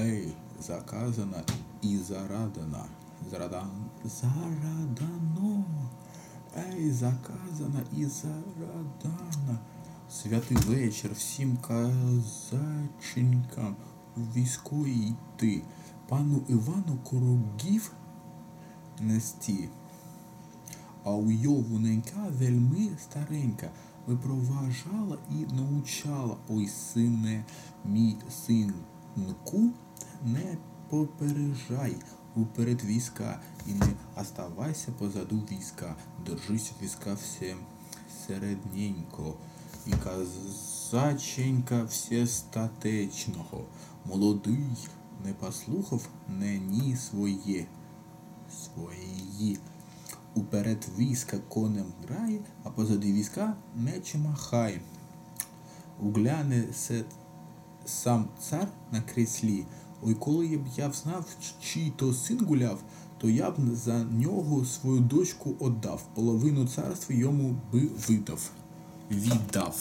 Ей, заказана і зарадана. Зрадан... Зарадано. Ей, заказана і зарадана. Святий вечір всім казаченькам військо йти. Пану Івану корогів нести. А у його ненька вельми старенька випроважала і научала. Ой, сине, мій синку, не попереджай уперед війська і не оставайся позаду війська. Держись війська все середненько. І казаченька все статечного. Молодий не послухав не ні своє. Свої. Уперед війська конем грає, а позади війська мечем махає. Угляне се сам цар на креслі. Ой, коли б я знав, чий то син гуляв, то я б за нього свою дочку отдав. Половину царства йому би видав. Віддав.